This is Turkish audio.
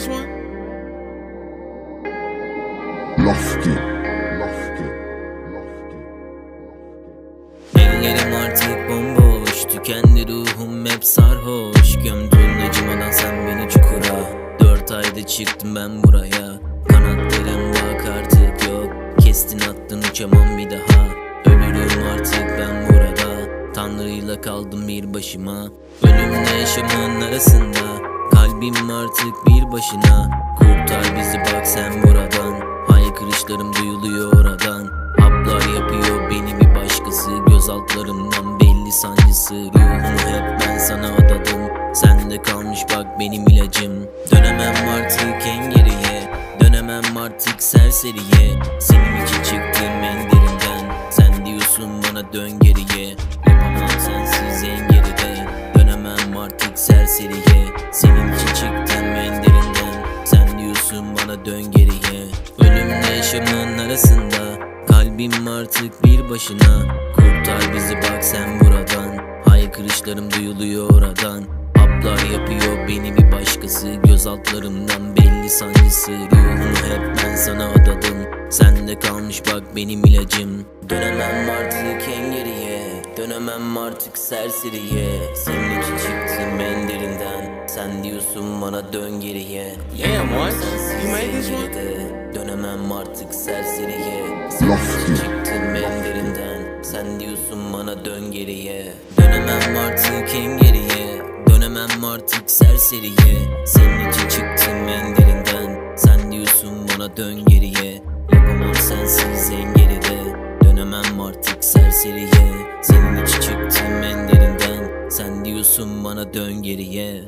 this one? Lofty. Lofty. Lofty. Ellerim artık bomboş Tükendi ruhum hep sarhoş Gömdün acımadan sen beni çukura Dört ayda çıktım ben buraya Kanatlarım bak artık yok Kestin attın uçamam bir daha Ölürüm artık ben burada Tanrıyla kaldım bir başıma Ölümle yaşamın arasında Kalbim artık bir başına. Kurtar bizi bak sen buradan. Haykırışlarım duyuluyor oradan. Haplar yapıyor beni bir başkası. Göz altlarımdan belli sancısı. Ruhumu hep ben sana adadım. Sende kalmış bak benim ilacım. Dönemem artık en geriye Dönemem artık serseriye. Senin için çıktım en derinden. Sen diyorsun bana dön geriye dön geriye. Ölümle yaşamın arasında Kalbim artık bir başına. Kurtar bizi bak sen buradan. Haykırışlarım duyuluyor oradan. Haplar yapıyor beni bir başkası. Göz altlarımdan belli sancısı Ruhumu hep ben sana adadım. Sende kalmış bak benim ilacım. Dönemem artık en geriye. Dönemem artık serseriye. Senin Sen diyorsun bana dön geriye. What? Sensiz You made en this one? geride. Dönemem artık serseriye. İçin çıktım en derinden Sen diyorsun bana dön geriye. Dönemem artık en geriye. Dönemem artık serseriye. Senin için çıktım en derinden Sen diyorsun bana dön geriye diyorsun bana dön geriye